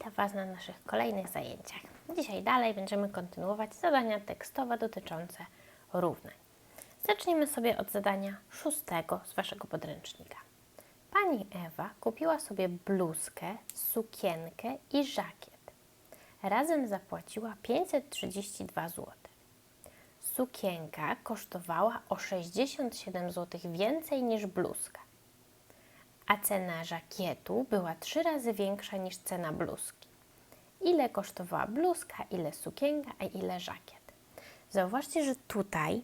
Witam Was na naszych kolejnych zajęciach. Dzisiaj dalej będziemy kontynuować zadania tekstowe dotyczące równań. Zacznijmy sobie od zadania szóstego z Waszego podręcznika. Pani Ewa kupiła sobie bluzkę, sukienkę i żakiet. Razem zapłaciła 532 zł. Sukienka kosztowała o 67 zł więcej niż bluzka a cena żakietu była trzy razy większa niż cena bluzki. Ile kosztowała bluzka, ile sukienka, a ile żakiet? Zauważcie, że tutaj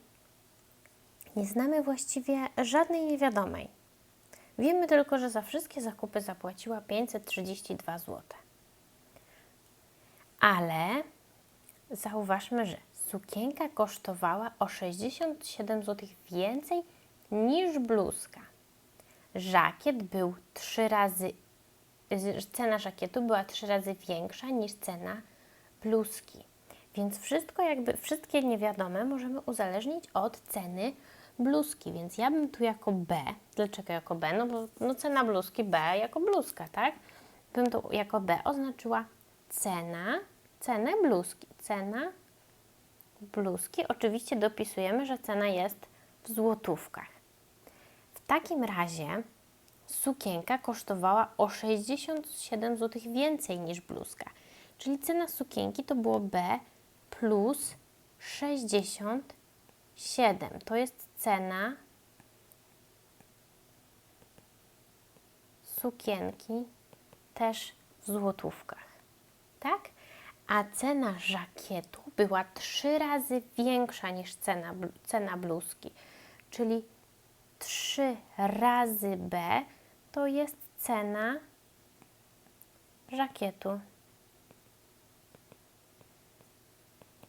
nie znamy właściwie żadnej niewiadomej. Wiemy tylko, że za wszystkie zakupy zapłaciła 532 zł. Ale zauważmy, że sukienka kosztowała o 67 zł więcej niż bluzka żakiet był trzy razy, cena żakietu była trzy razy większa niż cena bluzki. Więc wszystko jakby, wszystkie niewiadome możemy uzależnić od ceny bluzki, więc ja bym tu jako B, dlaczego jako B? No bo no cena bluzki B jako bluzka, tak? Bym tu jako B oznaczyła cena, cenę bluzki. Cena bluzki, oczywiście dopisujemy, że cena jest w złotówkach. W takim razie sukienka kosztowała o 67 zł więcej niż bluzka. Czyli cena sukienki to było B plus 67. To jest cena sukienki też w złotówkach. Tak? A cena żakietu była trzy razy większa niż cena, cena bluzki. Czyli 3 razy B to jest cena żakietu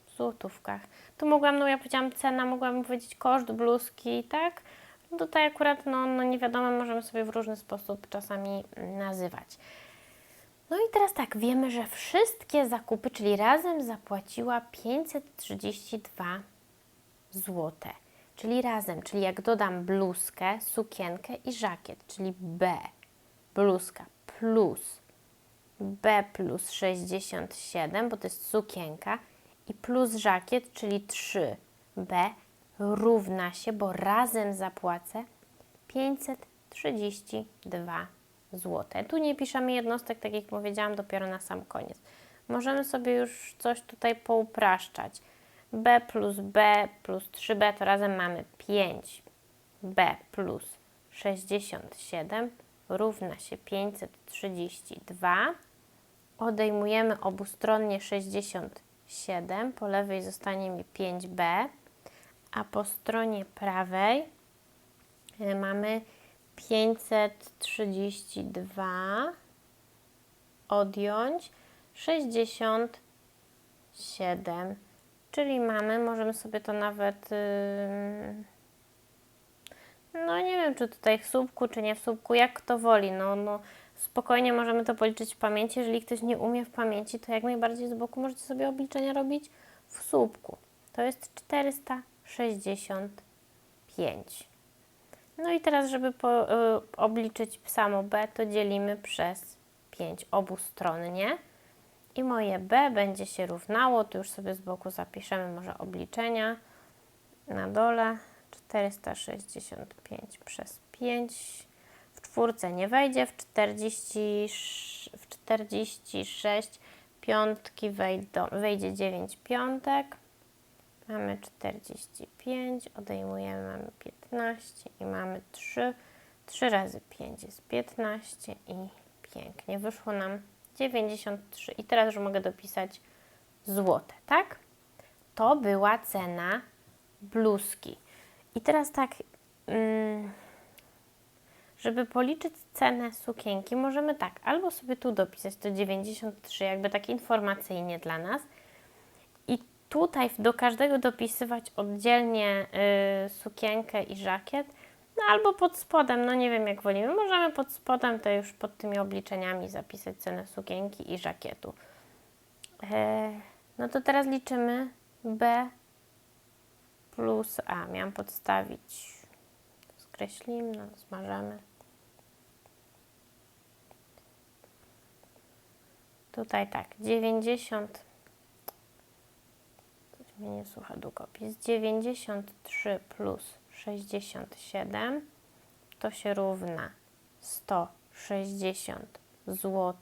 w złotówkach. Tu mogłam, no ja powiedziałam cena, mogłam powiedzieć koszt bluzki, tak? No tutaj akurat, no, no nie wiadomo, możemy sobie w różny sposób czasami nazywać. No i teraz tak, wiemy, że wszystkie zakupy, czyli razem zapłaciła 532 złote czyli razem, czyli jak dodam bluzkę, sukienkę i żakiet, czyli B, bluzka plus B plus 67, bo to jest sukienka i plus żakiet, czyli 3B równa się, bo razem zapłacę 532 zł. Tu nie piszemy jednostek, tak jak powiedziałam, dopiero na sam koniec. Możemy sobie już coś tutaj poupraszczać b plus b plus 3b to razem mamy 5b plus 67 równa się 532. Odejmujemy obustronnie 67, po lewej zostanie mi 5b, a po stronie prawej e, mamy 532 odjąć 67 Czyli mamy, możemy sobie to nawet, no nie wiem, czy tutaj w słupku, czy nie w słupku, jak kto woli, no, no spokojnie możemy to policzyć w pamięci. Jeżeli ktoś nie umie w pamięci, to jak najbardziej z boku możecie sobie obliczenia robić w słupku. To jest 465. No i teraz, żeby po, y, obliczyć samo b, to dzielimy przez 5 obustronnie i moje B będzie się równało, tu już sobie z boku zapiszemy może obliczenia. Na dole 465 przez 5 w czwórce nie wejdzie, w, 40, w 46 piątki wejdą, wejdzie 9 piątek, mamy 45, odejmujemy, mamy 15 i mamy 3, 3 razy 5 jest 15 i pięknie, wyszło nam 93. I teraz już mogę dopisać złote, tak? To była cena bluzki. I teraz tak, mm, żeby policzyć cenę sukienki, możemy tak, albo sobie tu dopisać to 93, jakby tak informacyjnie dla nas. I tutaj do każdego dopisywać oddzielnie y, sukienkę i żakiet, no albo pod spodem, no nie wiem jak wolimy. Możemy pod spodem to już pod tymi obliczeniami zapisać cenę sukienki i żakietu. E, no to teraz liczymy B plus A. Miałam podstawić. Skreślimy, no, zmarzamy. Tutaj tak, 90. Coś mnie nie słucha długopis. 93 plus 67 to się równa 160 zł.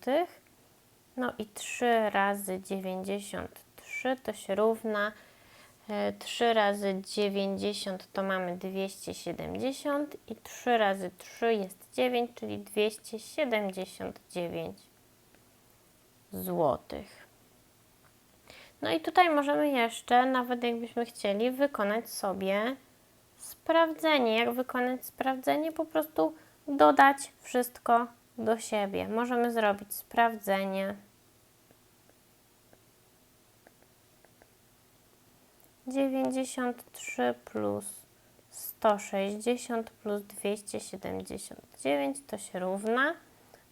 No i 3 razy 93 to się równa e, 3 razy 90 to mamy 270 i 3 razy 3 jest 9, czyli 279 złotych. No i tutaj możemy jeszcze, nawet jakbyśmy chcieli, wykonać sobie sprawdzenie. Jak wykonać sprawdzenie? Po prostu dodać wszystko do siebie. Możemy zrobić sprawdzenie. 93 plus 160 plus 279 to się równa.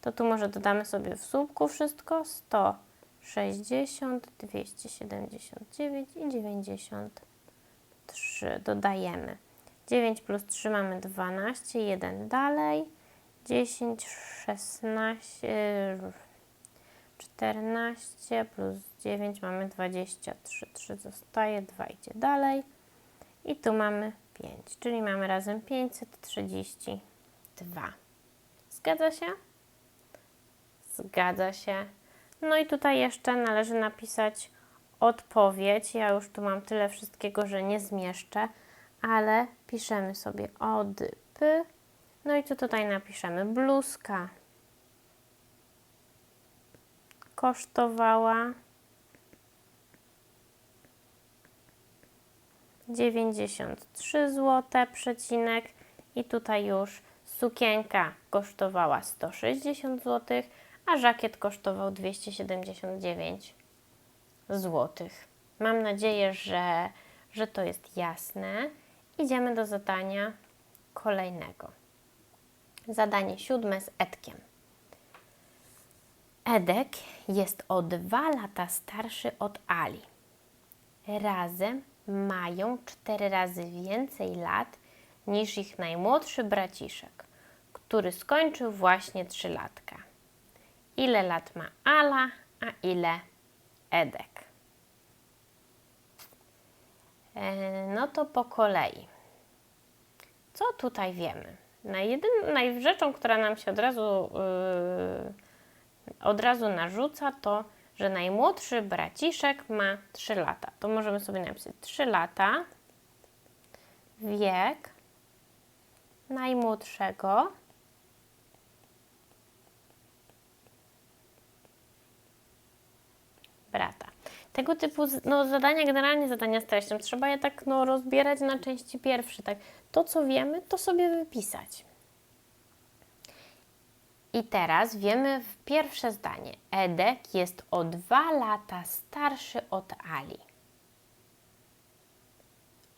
To tu może dodamy sobie w słupku wszystko. 160, 279 i 93 dodajemy. 9 plus 3 mamy 12, 1 dalej. 10, 16, 14 plus 9 mamy 23, 3 zostaje, 2 idzie dalej. I tu mamy 5, czyli mamy razem 532. Zgadza się? Zgadza się. No i tutaj jeszcze należy napisać odpowiedź. Ja już tu mam tyle wszystkiego, że nie zmieszczę, ale piszemy sobie od p. No i co tutaj napiszemy? Bluzka kosztowała 93 zł, przecinek i tutaj już sukienka kosztowała 160 zł, a żakiet kosztował 279 zł. Mam nadzieję, że, że to jest jasne. Idziemy do zadania kolejnego. Zadanie siódme z Edkiem. Edek jest o dwa lata starszy od Ali. Razem mają cztery razy więcej lat niż ich najmłodszy braciszek, który skończył właśnie trzylatka. Ile lat ma Ala, a ile Edek? E, No to po kolei. Co tutaj wiemy? Najjedyn, naj, rzeczą, która nam się od razu, yy, od razu narzuca, to, że najmłodszy braciszek ma 3 lata. To możemy sobie napisać 3 lata, wiek najmłodszego brata. Tego typu no, zadania, generalnie zadania z treścią, trzeba je tak no, rozbierać na części pierwsze. Tak. To, co wiemy, to sobie wypisać. I teraz wiemy w pierwsze zdanie. Edek jest o dwa lata starszy od Ali.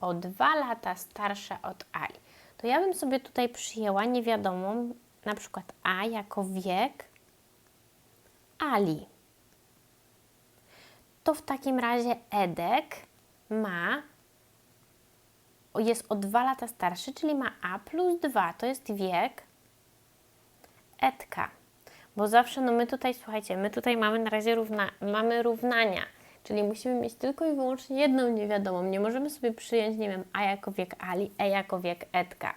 O dwa lata starsza od Ali. To ja bym sobie tutaj przyjęła niewiadomą, na przykład A jako wiek Ali to w takim razie Edek ma, jest o 2 lata starszy, czyli ma A plus 2, to jest wiek Edka. Bo zawsze, no my tutaj, słuchajcie, my tutaj mamy na razie równa, mamy równania, czyli musimy mieć tylko i wyłącznie jedną niewiadomą. Nie możemy sobie przyjąć, nie wiem, A jako wiek Ali, E jako wiek Edka.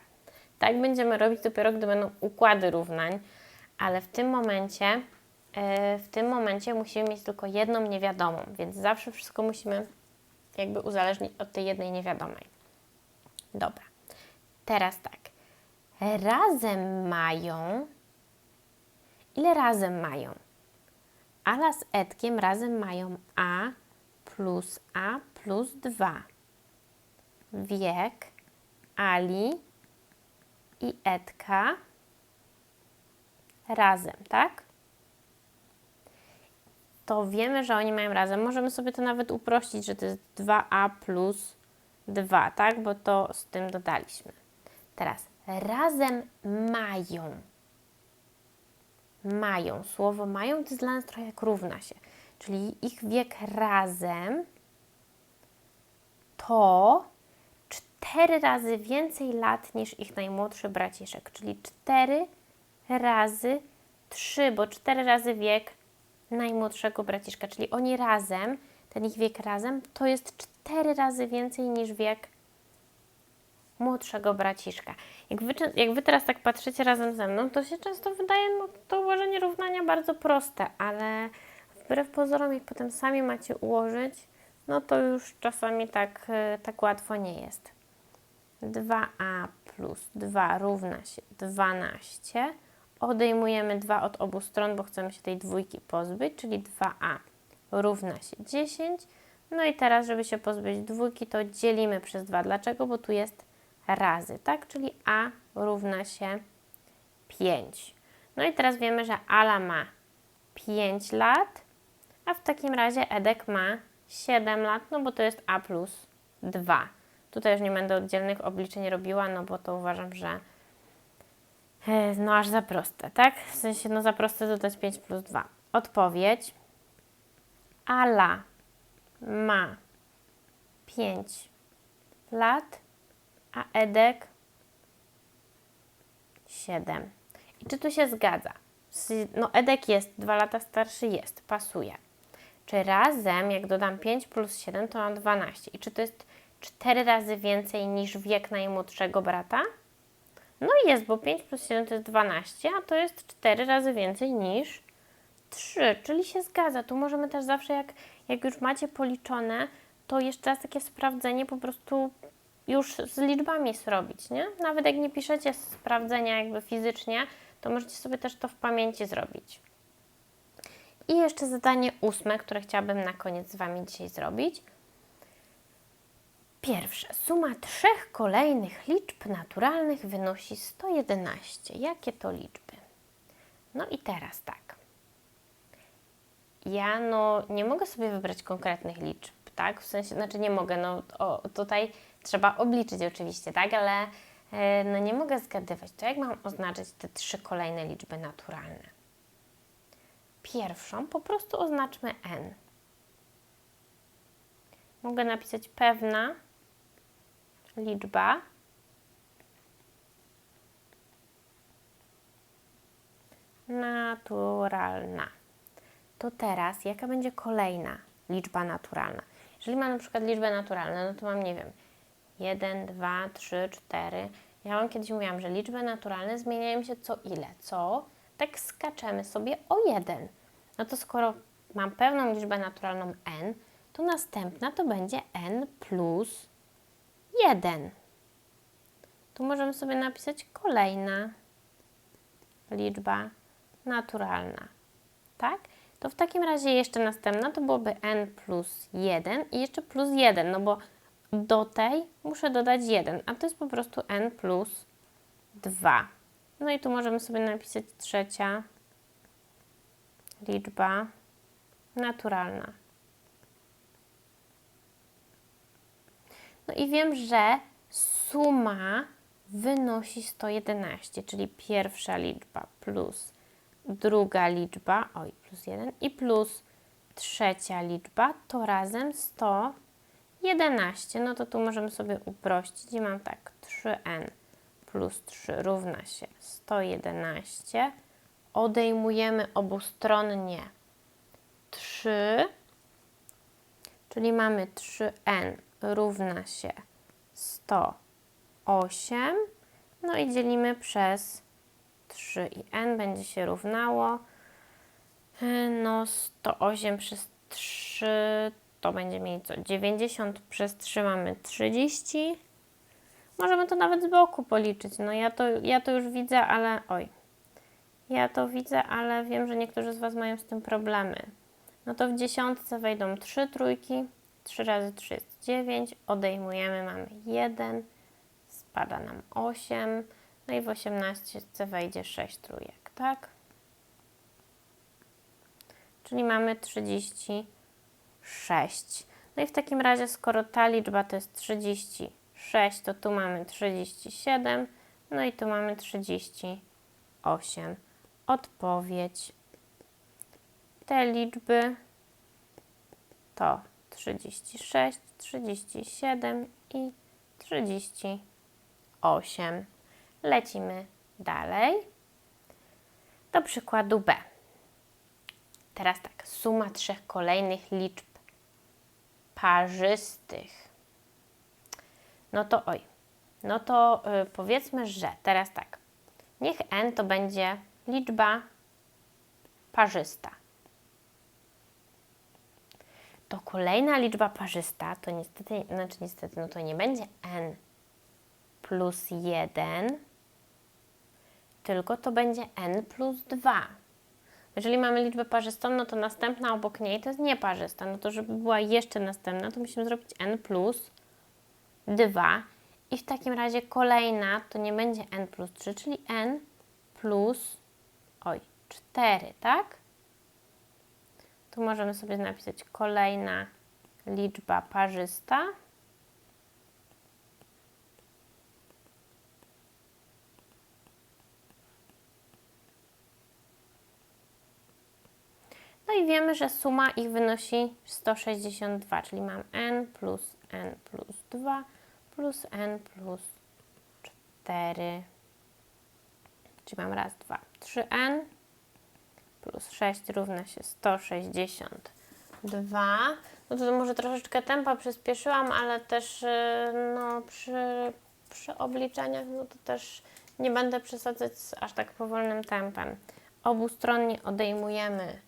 Tak będziemy robić dopiero, gdy będą układy równań, ale w tym momencie w tym momencie musimy mieć tylko jedną niewiadomą, więc zawsze wszystko musimy jakby uzależnić od tej jednej niewiadomej. Dobra. Teraz tak. Razem mają. Ile razem mają? Ala z Edkiem razem mają A plus A plus 2. Wiek Ali i Edka razem, tak? To wiemy, że oni mają razem. Możemy sobie to nawet uprościć, że to jest 2a plus 2, tak? Bo to z tym dodaliśmy. Teraz razem mają. Mają. Słowo mają to jest dla nas trochę jak równa się. Czyli ich wiek razem to 4 razy więcej lat niż ich najmłodszy braciszek. Czyli 4 razy 3, bo 4 razy wiek najmłodszego braciszka, czyli oni razem, ten ich wiek razem, to jest cztery razy więcej niż wiek młodszego braciszka. Jak wy, jak wy teraz tak patrzycie razem ze mną, to się często wydaje no, to ułożenie równania bardzo proste, ale wbrew pozorom, jak potem sami macie ułożyć, no to już czasami tak, e, tak łatwo nie jest. 2a plus 2 równa się 12. Odejmujemy 2 od obu stron, bo chcemy się tej dwójki pozbyć, czyli 2a równa się 10. No i teraz, żeby się pozbyć dwójki, to dzielimy przez 2. Dlaczego? Bo tu jest razy, tak? Czyli a równa się 5. No i teraz wiemy, że Ala ma 5 lat, a w takim razie Edek ma 7 lat, no bo to jest a plus 2. Tutaj już nie będę oddzielnych obliczeń robiła, no bo to uważam, że no aż za proste, tak? W sensie no za proste dodać 5 plus 2. Odpowiedź. Ala ma 5 lat, a Edek 7. I czy tu się zgadza? No Edek jest 2 lata starszy, jest, pasuje. Czy razem, jak dodam 5 plus 7, to mam 12. I czy to jest 4 razy więcej niż wiek najmłodszego brata? No jest, bo 5 plus 7 to jest 12, a to jest 4 razy więcej niż 3, czyli się zgadza. Tu możemy też zawsze, jak, jak już macie policzone, to jeszcze raz takie sprawdzenie po prostu już z liczbami zrobić, nie? Nawet jak nie piszecie sprawdzenia jakby fizycznie, to możecie sobie też to w pamięci zrobić. I jeszcze zadanie ósme, które chciałabym na koniec z Wami dzisiaj zrobić. Pierwsze. Suma trzech kolejnych liczb naturalnych wynosi 111. Jakie to liczby? No i teraz tak. Ja no nie mogę sobie wybrać konkretnych liczb, tak? W sensie, znaczy nie mogę, no o, tutaj trzeba obliczyć oczywiście, tak? Ale e, no nie mogę zgadywać. To jak mam oznaczyć te trzy kolejne liczby naturalne? Pierwszą po prostu oznaczmy n. Mogę napisać pewna liczba naturalna. To teraz, jaka będzie kolejna liczba naturalna? Jeżeli mam na przykład liczbę naturalną, no to mam, nie wiem, 1, 2, 3, 4. Ja Wam kiedyś mówiłam, że liczby naturalne zmieniają się co ile? Co? Tak skaczemy sobie o 1. No to skoro mam pewną liczbę naturalną n, to następna to będzie n plus 1. Tu możemy sobie napisać kolejna liczba naturalna. Tak? To w takim razie jeszcze następna to byłoby n plus 1 i jeszcze plus 1, no bo do tej muszę dodać 1, a to jest po prostu n plus 2. No i tu możemy sobie napisać trzecia liczba naturalna. No i wiem, że suma wynosi 111, czyli pierwsza liczba plus druga liczba, oj, plus 1 i plus trzecia liczba, to razem 111. No to tu możemy sobie uprościć i mam tak 3n plus 3 równa się 111. Odejmujemy obustronnie 3, czyli mamy 3n równa się 108. No i dzielimy przez 3 i n będzie się równało. e, No 108 przez 3 to będzie mieli co? 90 przez 3 mamy 30. Możemy to nawet z boku policzyć. No ja to, ja to już widzę, ale oj. Ja to widzę, ale wiem, że niektórzy z Was mają z tym problemy. No to w dziesiątce wejdą 3 trójki. 3 razy 3 jest 9. Odejmujemy, mamy 1. Spada nam 8. No i w 18 wejdzie 6 trójek, tak? Czyli mamy 36. No i w takim razie, skoro ta liczba to jest 36, to tu mamy 37, no i tu mamy 38. Odpowiedź. Te liczby to 36, 37 i 38. Lecimy dalej. Do przykładu B. Teraz tak, suma trzech kolejnych liczb parzystych. No to oj, no to y, powiedzmy, że teraz tak, niech n to będzie liczba parzysta. To kolejna liczba parzysta to niestety, znaczy niestety, no to nie będzie n plus 1, tylko to będzie n plus 2. Jeżeli mamy liczbę parzystą, no to następna obok niej to jest nieparzysta. No to żeby była jeszcze następna, to musimy zrobić n plus 2. I w takim razie kolejna to nie będzie n plus 3, czyli n plus oj, 4, tak? Tu możemy sobie napisać kolejna liczba parzysta. No i wiemy, że suma ich wynosi 162, czyli mam n plus n plus 2 plus n plus 4. Czyli mam raz, dwa, 3n plus 6 równa się 162. No to może troszeczkę tempa przyspieszyłam, ale też y, no, przy, przy obliczeniach no to też nie będę przesadzać z aż tak powolnym tempem. Obustronnie odejmujemy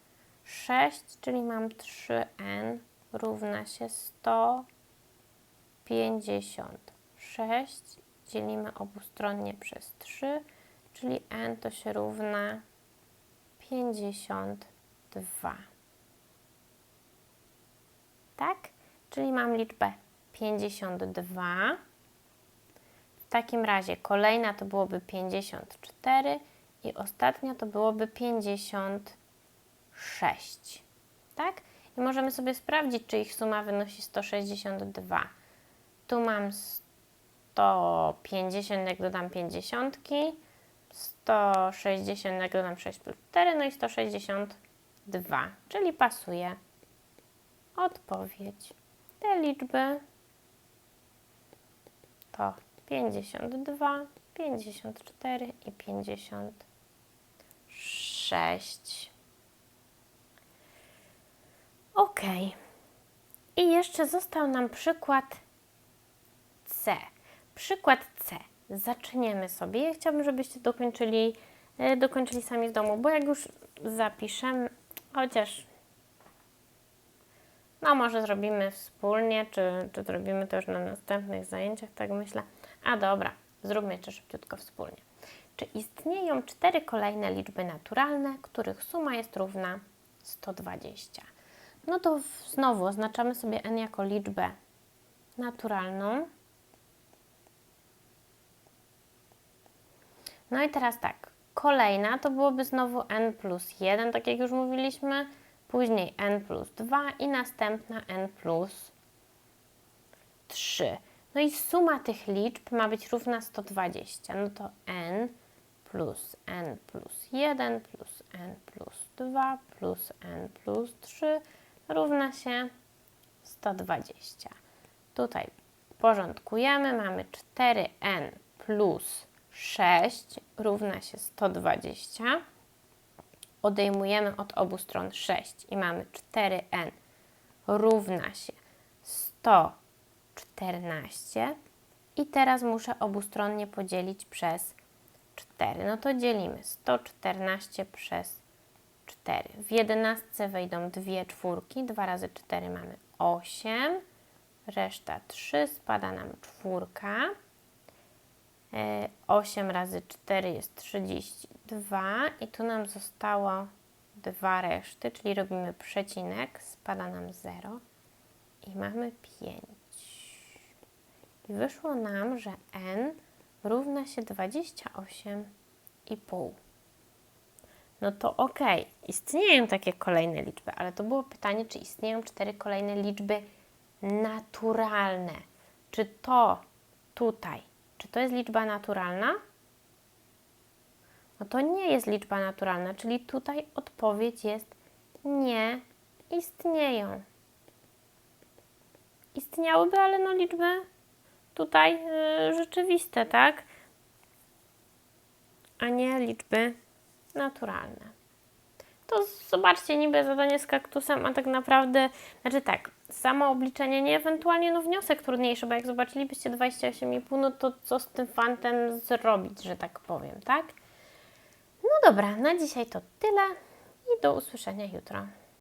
6, czyli mam 3n równa się 156. Dzielimy obustronnie przez 3, czyli n to się równa 52. Tak? Czyli mam liczbę 52. W takim razie kolejna to byłoby 54 i ostatnia to byłoby 56. Tak? I możemy sobie sprawdzić, czy ich suma wynosi 162. Tu mam 150, jak dodam 50. 160, jak dodam 6 plus 4, no i 162, czyli pasuje odpowiedź. Te liczby to 52, 54 i 56. Ok. I jeszcze został nam przykład C. Przykład C zaczniemy sobie. Ja chciałabym, żebyście dokończyli, e, dokończyli sami w domu, bo jak już zapiszemy, chociaż no może zrobimy wspólnie, czy, czy zrobimy to już na następnych zajęciach, tak myślę. A dobra, zróbmy jeszcze szybciutko wspólnie. Czy istnieją cztery kolejne liczby naturalne, których suma jest równa 120? No to znowu oznaczamy sobie n jako liczbę naturalną. No i teraz tak, kolejna to byłoby znowu n plus 1, tak jak już mówiliśmy, później n plus 2 i następna n plus 3. No i suma tych liczb ma być równa 120, no to n plus n plus 1 plus n plus 2 plus n plus 3 równa się 120. Tutaj porządkujemy, mamy 4n plus 6 równa się 120. Odejmujemy od obu stron 6 i mamy 4n równa się 114. I teraz muszę obustronnie podzielić przez 4. No to dzielimy 114 przez 4. W 11 wejdą dwie czwórki, 2 razy 4 mamy 8, reszta 3, spada nam czwórka. 8 e, razy 4 jest 32 i tu nam zostało dwa reszty, czyli robimy przecinek, spada nam 0 i mamy 5. I wyszło nam, że n równa się 28,5. No to ok, istnieją takie kolejne liczby, ale to było pytanie, czy istnieją cztery kolejne liczby naturalne. Czy to tutaj czy to jest liczba naturalna? No to nie jest liczba naturalna, czyli tutaj odpowiedź jest nie istnieją. Istniałyby, ale no liczby tutaj yy, rzeczywiste, tak? A nie liczby naturalne. to zobaczcie, niby zadanie z kaktusem, a tak naprawdę, znaczy tak, samo obliczenie nie, ewentualnie no wniosek trudniejszy, bo jak zobaczylibyście 28,5, no to co z tym fantem zrobić, że tak powiem, tak? No dobra, na dzisiaj to tyle i do usłyszenia jutro.